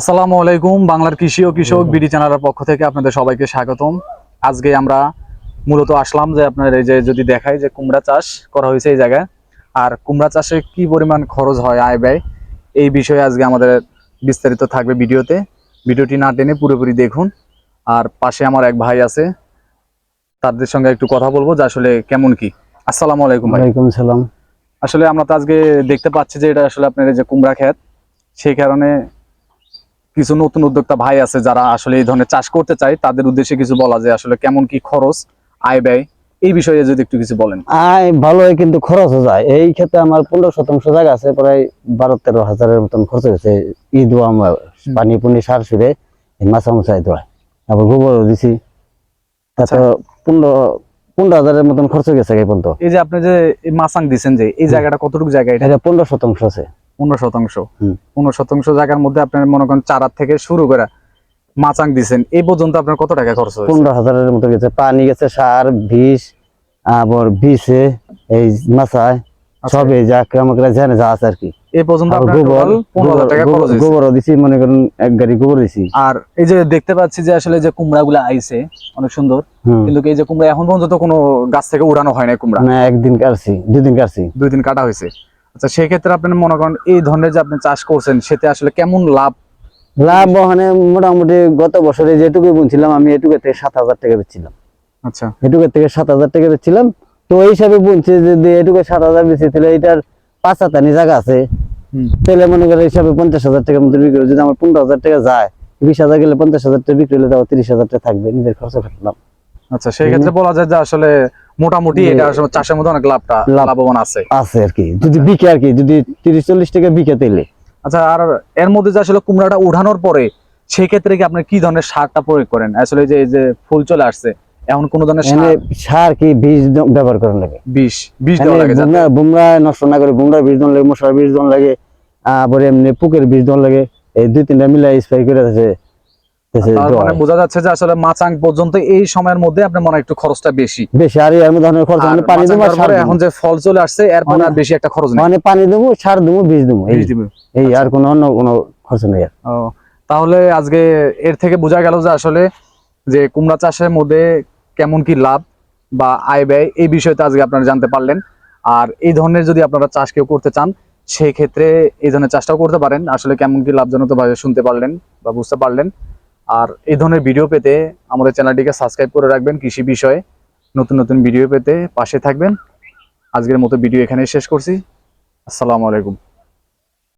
আসসালামু আলাইকুম বাংলার কৃষি ও কৃষক বিডি চ্যানেলের পক্ষ থেকে আপনাদের সবাইকে স্বাগতম। আজকে আমরা মূলত আসলাম যে আপনার এই যে যদি দেখাই যে কুমড়া চাষ করা হয়েছে এই জায়গায় আর কুমড়া চাষে কি পরিমাণ খরচ হয় আয় ব্যয় এই বিষয়ে আজকে আমাদের বিস্তারিত থাকবে ভিডিওতে। ভিডিওটি না টেনে পুরোপুরি দেখুন। আর পাশে আমার এক ভাই আছে তাদের সঙ্গে একটু কথা বলব যে আসলে কেমন কি। আসসালামু আলাইকুম ওয়ালাইকুম সালাম। আসলে আমরা তো আজকে দেখতে পাচ্ছি যে এটা আসলে আপনার এই যে কুমড়া ক্ষেত সেই কারণে কিছু নতুন উদ্যোক্তা ভাই আছে যারা আসলে এই ধরনের চাষ করতে চায় তাদের উদ্দেশ্যে কিছু বলা যায় আসলে কেমন কি খরচ আয় ব্যয় এই বিষয়ে যদি একটু কিছু বলেন। আয় ভালো হয় কিন্তু খরচও যায়। এই ক্ষেত্রে আমার পনেরো শতাংশ জায়গা আছে প্রায় বারো তেরো হাজারের মতন খরচ হয়েছে। ঈদ আমার পানি পুনি সার সুরে মাছা মুছাই দেওয়া তারপর গোবরও দিছি। তাতে পনেরো পনেরো হাজারের মতন খরচ হয়ে গেছে এই পর্যন্ত। এই যে আপনি যে মাসাং দিচ্ছেন যে এই জায়গাটা কতটুকু জায়গা এটা পনেরো শতাংশ আছে। পনেরো শতাংশ। পনেরো শতাংশ জায়গার মধ্যে আপনার মনে করেন চারা থেকে শুরু করে মাচাং দিচ্ছেন এই পর্যন্ত আপনার কত টাকা খরচ হয়েছে? পনেরো হাজারের মতো গেছে। পানি গেছে সার বিষ আবার বিষে এই মাছায় আচ্ছা, সব যা আমাকে জানে যা আছে আর কি। এই পর্যন্ত গোবরও দিছি মনে করেন এক গাড়ি গোবর দিছি। আর এই যে দেখতে পাচ্ছি যে আসলে যে কুমড়া গুলা আইছে অনেক সুন্দর কিন্তু এই যে কুমড়া এখন পর্যন্ত কোনো গাছ থেকে উড়ানো হয় না কুমড়া। না একদিন কাটছি দুদিন কাটছি। দুই দিন কাটা হয়েছে। আচ্ছা সেই ক্ষেত্রে আপনি মনে করেন এই ধরনের যে আপনি চাষ করছেন সেতে আসলে কেমন লাভ? লাভ মানে মোটামুটি গত বছরে যেটুকু বুনছিলাম আমি এটুকু থেকে সাত হাজার টাকা বেচছিলাম। আচ্ছা। এটুকু থেকে সাত হাজার টাকা বেচছিলাম। তো ওই হিসাবে বুনছি যদি এটুকু সাত হাজার বেশি তাহলে এটার পাঁচ হাতানি জায়গা আছে। তাহলে মনে করেন হিসাবে পঞ্চাশ হাজার টাকার মতো বিক্রি। যদি আমার পনেরো হাজার টাকা যায় বিশ হাজার গেলে পঞ্চাশ হাজার টাকা বিক্রি হলে তাও তিরিশ হাজার টাকা থাকবে নিজের খরচ কাটলাম আচ্ছা সেই ক্ষেত্রে বলা যায় যে আসলে মোটামুটি এটা চাষের মধ্যে অনেক লাভটা লাভ- লাভবান আছে। আছে আর কি। যদি বিকে আর কি যদি তিরিশ চল্লিশ টাকা বিকে তাইলে। আচ্ছা আর এর মধ্যে যে আসলে কুমড়াটা উঠানোর পরে সেই ক্ষেত্রে কি আপনি কি ধরনের সারটা প্রয়োগ করেন? আসলে যে এই যে ফুল চলে আসছে এখন কোন ধরনের সার? সার কি বীজ ব্যবহার করার লাগে বিষ বিষ দেওয়া লাগে বুমরা বুমরা নষ্ট না করে বুমরার বীজ দন লাগে মশলার বীজ দন লাগে আবার এমনি পুকের বীজ দন লাগে এই দুই তিনটা মিলাই স্প্রে করে আছে। মানে বোঝা যাচ্ছে যে আসলে মাচাং পর্যন্ত এই সময়ের মধ্যে আপনার মনে একটু খরচটা বেশি। বেশি আর এর মধ্যে খরচ মানে পানি দেবো আর দেওয়ার সার পরে দেবো। এখন যে ফল চলে আসছে এরপর আর বেশি একটা খরচ নেই। মানে পানি দেবো সার দেবো বীজ দেবো এই এই আর কোনো অন্য কোনো খরচ নেই আর। তাহলে আজকে এর থেকে বোঝা গেল যে আসলে যে কুমড়া চাষের মধ্যে কেমন কি লাভ বা আয় ব্যয় এই বিষয়টা আজকে আপনারা জানতে পারলেন। আর এই ধরনের যদি আপনারা চাষ কেউ করতে চান সেই ক্ষেত্রে এই ধরনের চাষটাও করতে পারেন। আসলে কেমন কি লাভজনক ভাবে শুনতে পারলেন বা বুঝতে পারলেন। আর এই ধরনের ভিডিও পেতে আমাদের চ্যানেলটিকে সাবস্ক্রাইব করে রাখবেন কৃষি বিষয়ে। নতুন নতুন ভিডিও পেতে পাশে থাকবেন। আজকের মতো ভিডিও এখানে শেষ করছি। আসসালামু আলাইকুম।